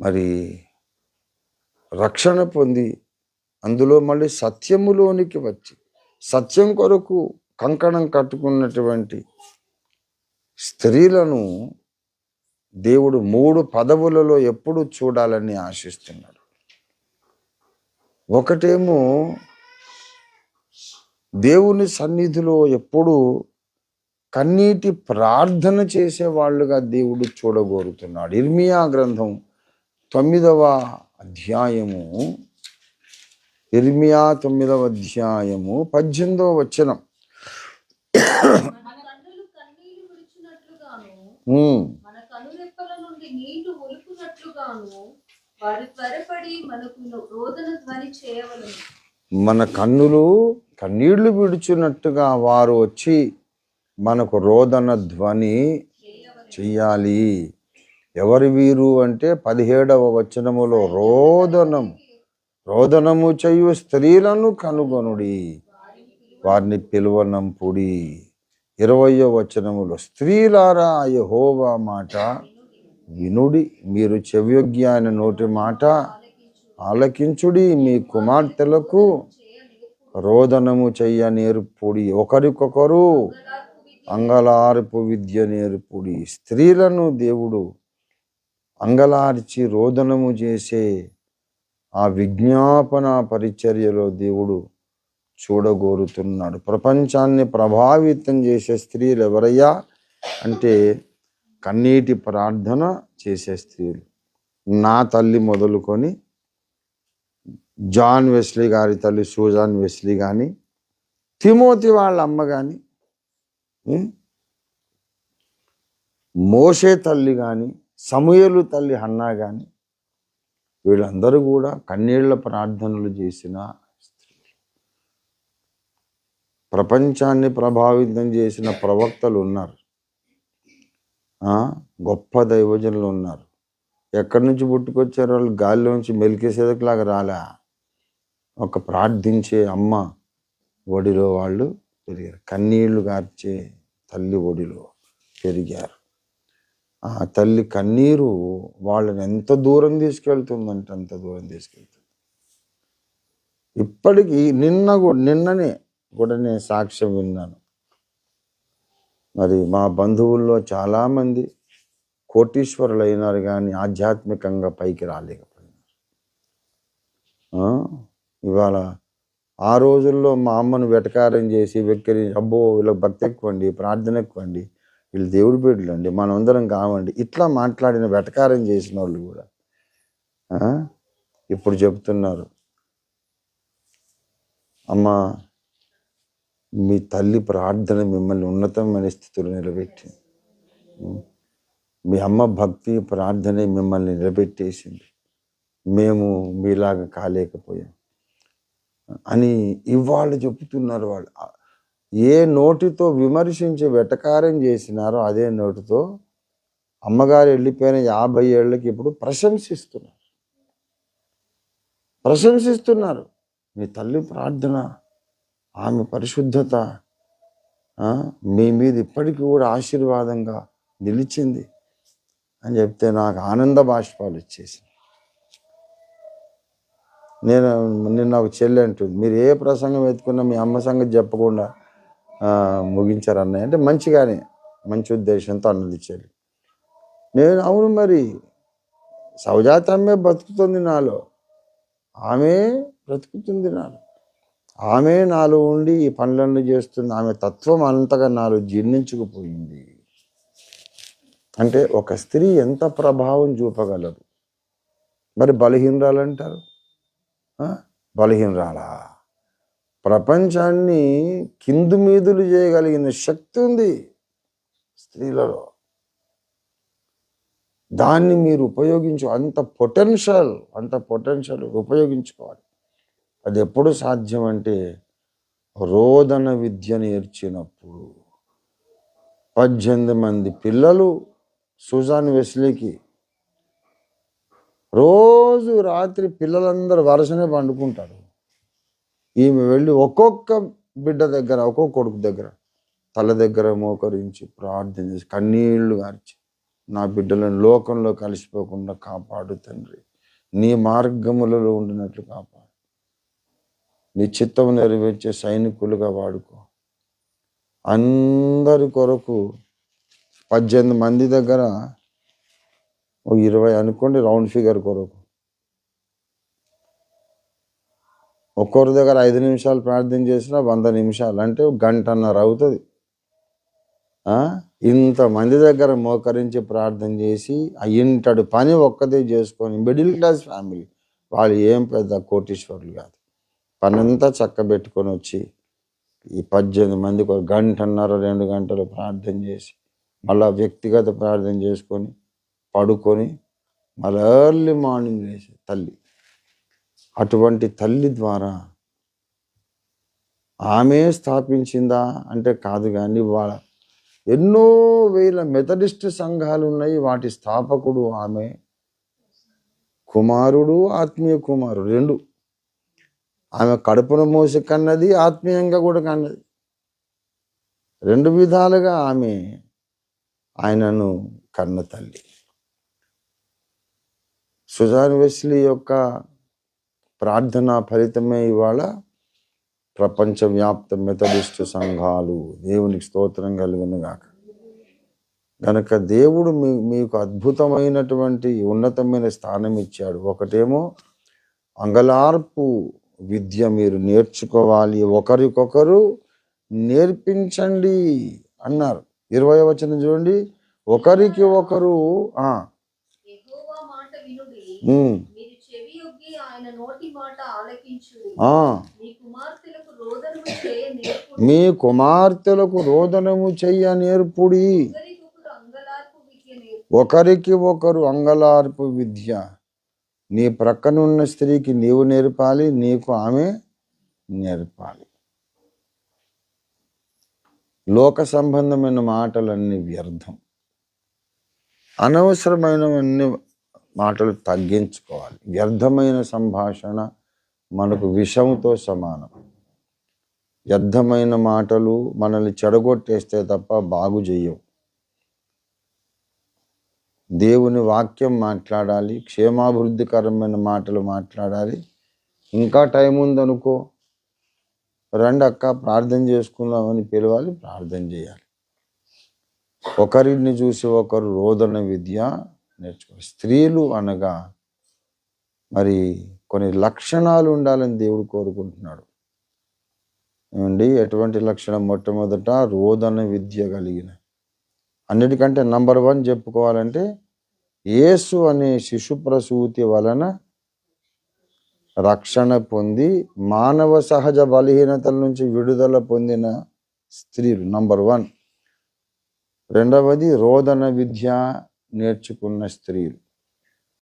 మరి రక్షణ పొంది అందులో మళ్ళీ సత్యములోనికి వచ్చి సత్యం కొరకు కంకణం కట్టుకున్నటువంటి స్త్రీలను దేవుడు మూడు పదవులలో ఎప్పుడు చూడాలని ఆశిస్తున్నాడు. ఒకటేమో దేవుని సన్నిధిలో ఎప్పుడు కన్నీటి ప్రార్థన చేసే వాళ్ళుగా దేవుడు చూడగోరుతున్నాడు. ఇర్మియా గ్రంథం తొమ్మిదవ అధ్యాయము ఇర్మియా తొమ్మిదవ అధ్యాయము పద్దెనిమిదవ వచనం. మన కన్నులు చేయవలను మన కన్నులు కన్నీళ్ళు విడుచున్నట్టుగా వారు వచ్చి మనకు రోదన ధ్వని చెయ్యాలి ఎవరి వీరు అంటే పదిహేడవ వచనములో రోదనము. రోదనము చేయు స్త్రీలను కనుగొనుడి. వారిని పిలువనంపుడి. ఇరవయో వచనములో స్త్రీలారా యహోవా మాట వినుడి. మీరు చెవియొగ్గి ఆయన నోటి మాట ఆలకించుడి. మీ కుమార్తెలకు రోదనము చెయ్య నేర్పుడి. ఒకరికొకరు అంగలార్పు విద్య నేర్పుడి. స్త్రీలను దేవుడు అంగలార్చి రోదనము చేసే ఆ విజ్ఞాపన పరిచర్యలో దేవుడు చూడగోరుతున్నాడు. ప్రపంచాన్ని ప్రభావితం చేసే స్త్రీలు ఎవరయ్యా? అంటే కన్నీటి ప్రార్థన చేసే స్త్రీలు. నా తల్లి మొదలుకొని జాన్ వెస్లీ గారి తల్లి సూజాన్ వెస్లీ కానీ తిమోతి వాళ్ళ అమ్మ కానీ మోషే తల్లి కానీ సమూహలు తల్లి హన్నా కానీ వీళ్ళందరూ కూడా కన్నీళ్ళ ప్రార్థనలు చేసిన స్త్రీలు. ప్రపంచాన్ని ప్రభావితం చేసిన ప్రవక్తలు ఉన్నారు. గొప్ప దైవజనులు ఉన్నారు. ఎక్కడి నుంచి పుట్టుకొచ్చారు వాళ్ళు గాలిలోంచి మెలికేసేదకులాగా రాలే? ఒక ప్రార్థించే అమ్మ ఒడిలో వాళ్ళు పెరిగారు. కన్నీళ్ళు గార్చే తల్లి ఒడిలో పెరిగారు. ఆ తల్లి కన్నీరు వాళ్ళని ఎంత దూరం తీసుకెళ్తుందంటే అంత దూరం తీసుకెళ్తుంది. ఇప్పటికీ నిన్న నిన్ననే కూడా నేను సాక్ష్యం విన్నాను. మరి మా బంధువుల్లో చాలామంది కోటీశ్వరులు అయినారు కానీ ఆధ్యాత్మికంగా పైకి రాలేకపోయినారు. ఇవాళ ఆ రోజుల్లో మా అమ్మను వెటకారం చేసి వెక్కిరి అబ్బో వీళ్ళకి భక్తి ఎక్కువండి ప్రార్థన ఎక్కువండి వీళ్ళు దేవుడి బిడ్డలు అండి మనం అందరం కావండి ఇట్లా మాట్లాడిన వెటకారం చేసిన వాళ్ళు కూడా ఇప్పుడు చెప్తున్నారు. అమ్మా మీ తల్లి ప్రార్థన మిమ్మల్ని ఉన్నతమైన స్థితిలో నిలబెట్టింది. మీ అమ్మ భక్తి ప్రార్థనే మిమ్మల్ని నిలబెట్టేసింది. మేము మీలాగా కాలేకపోయాం అని ఇవాళ చెబుతున్నారు వాళ్ళు. ఏ నోటితో విమర్శించి వెటకారం చేసినారో అదే నోటితో అమ్మగారు వెళ్ళిపోయిన యాభై ఏళ్ళకి ఇప్పుడు ప్రశంసిస్తున్నారు. ప్రశంసిస్తున్నారు. మీ తల్లి ప్రార్థన ఆమె పరిశుద్ధత మీ మీద ఇప్పటికీ కూడా ఆశీర్వాదంగా నిలిచింది అని చెప్తే నాకు ఆనంద బాష్పాలు ఇచ్చేసి నేను నిన్న ఒక చెల్లి అంటుంది మీరు ఏ ప్రసంగం ఎత్తుకున్నా మీ అమ్మ సంగతి చెప్పకుండా ముగించారు అన్నయ్య అంటే మంచిగానే మంచి ఉద్దేశంతో అన్నది చెల్లి నేను అవును మరి సవజాత అమ్మే బతుకుతుంది నాలో. ఆమె బ్రతుకుతుంది నాలో. ఆమె నాలో ఉండి ఈ పనులన్నీ చేస్తుంది. ఆమె తత్వం అంతగా నాలో జీర్ణించుకుపోయింది. అంటే ఒక స్త్రీ ఎంత ప్రభావం చూపగలదు? మరి బలహీనరాలు అంటారు బలహీనరాలా? ప్రపంచాన్ని కిందు మీదులు చేయగలిగిన శక్తి ఉంది స్త్రీలలో. దాన్ని మీరు ఉపయోగించు అంత పొటెన్షియల్ అంత పొటెన్షియల్ ఉపయోగించుకోవాలి. అది ఎప్పుడు సాధ్యం అంటే రోదన విద్య నేర్చినప్పుడు. పద్దెనిమిది మంది పిల్లలు సుజాన్ వెస్లీకి. రోజు రాత్రి పిల్లలందరూ వరుసనే పండుకుంటారు. ఈమె వెళ్ళి ఒక్కొక్క బిడ్డ దగ్గర ఒక్కొక్క కొడుకు దగ్గర తల దగ్గర మోకరించి ప్రార్థన చేసి కన్నీళ్ళు గార్చి నా బిడ్డలను లోకంలో కలిసిపోకుండా కాపాడు తండ్రి. నీ మార్గములలో ఉండినట్లు కాపాడు. నీ చిత్తం నెరవేర్చే సైనికులుగా వాడుకో. అందరి కొరకు పద్దెనిమిది మంది దగ్గర ఇరవై అనుకోండి రౌండ్ ఫిగర్ కొరకు. ఒక్కొక్కరి దగ్గర ఐదు నిమిషాలు ప్రార్థన చేసినా వంద నిమిషాలు అంటే గంటన్నర అవుతుంది. ఇంతమంది దగ్గర మోకరించి ప్రార్థన చేసి ఆ ఇంటడు పని ఒక్కదే చేసుకొని మిడిల్ క్లాస్ ఫ్యామిలీ వాళ్ళు ఏం పెద్ద కోటీశ్వరులు కాదు. పనంతా చక్కబెట్టుకొని వచ్చి ఈ పద్దెనిమిది మందికి ఒక గంటన్నర రెండు గంటలు ప్రార్థన చేసి మళ్ళా వ్యక్తిగత ప్రార్థన చేసుకొని పడుకొని మళ్ళీ ఎర్లీ మార్నింగ్ లేచి తల్లి అటువంటి తల్లి ద్వారా ఆమె స్థాపించిందా అంటే కాదు కానీ వాళ్ళ ఎన్నో వేల మెథడిస్ట్ సంఘాలు ఉన్నాయి. వాటి స్థాపకుడు ఆమె కుమారుడు ఆత్మీయ కుమారుడు రెండు. ఆమె కడుపును మోసి కన్నది ఆత్మీయంగా కూడా కన్నది. రెండు విధాలుగా ఆమె ఆయనను కన్న తల్లి. సుజాన్ వెస్లీ యొక్క ప్రార్థన ఫలితమే ఇవాళ ప్రపంచవ్యాప్త మెథడిస్ట్ సంఘాలు. దేవునికి స్తోత్రం కలిగిన గాక. గనక దేవుడు మీ మీకు అద్భుతమైనటువంటి ఉన్నతమైన స్థానం ఇచ్చాడు. ఒకటేమో అంగలార్పు విద్య మీరు నేర్చుకోవాలి. ఒకరికొకరు నేర్పించండి అన్నారు. ఇరవై వచనం చూడండి. ఒకరికి ఒకరు ఆయన నోటి మాట ఆలకించుడి ఆ. మీ కుమార్తెలకు రోదనము చెయ్య నేర్పుడి. ఒకరికి ఒకరు అంగలార్పు విద్య. నీ ప్రక్కనున్న స్త్రీకి నీవు నేర్పాలి నీకు ఆమె నేర్పాలి. లోక సంబంధమైన మాటలన్నీ వ్యర్థం. అనవసరమైనవన్నీ మాటలు తగ్గించుకోవాలి. వ్యర్థమైన సంభాషణ మనకు విషంతో సమానం. వ్యర్థమైన మాటలు మనల్ని చెడగొట్టేస్తే తప్ప బాగు చేయవు దేవుని వాక్యం మాట్లాడాలి క్షేమాభివృద్ధికరమైన మాటలు మాట్లాడాలి. ఇంకా టైం ఉందనుకో రెండు అక్క ప్రార్థన చేసుకుందామని పిలవాలి ప్రార్థన చేయాలి. ఒకరిని చూసి ఒకరు రోదన విద్య నేర్చుకోవాలి. స్త్రీలు అనగా మరి కొన్ని లక్షణాలు ఉండాలని దేవుడు కోరుకుంటున్నాడు. ఏమండి? ఎటువంటి లక్షణం? మొట్టమొదట రోదన విద్య కలిగిన. అన్నిటికంటే నంబర్ వన్ చెప్పుకోవాలంటే యేసు అనే శిశు ప్రసూతి వలన రక్షణ పొంది మానవ సహజ బలహీనతల నుంచి విడుదల పొందిన స్త్రీలు నంబర్ వన్. రెండవది రోదన విద్య నేర్చుకున్న స్త్రీలు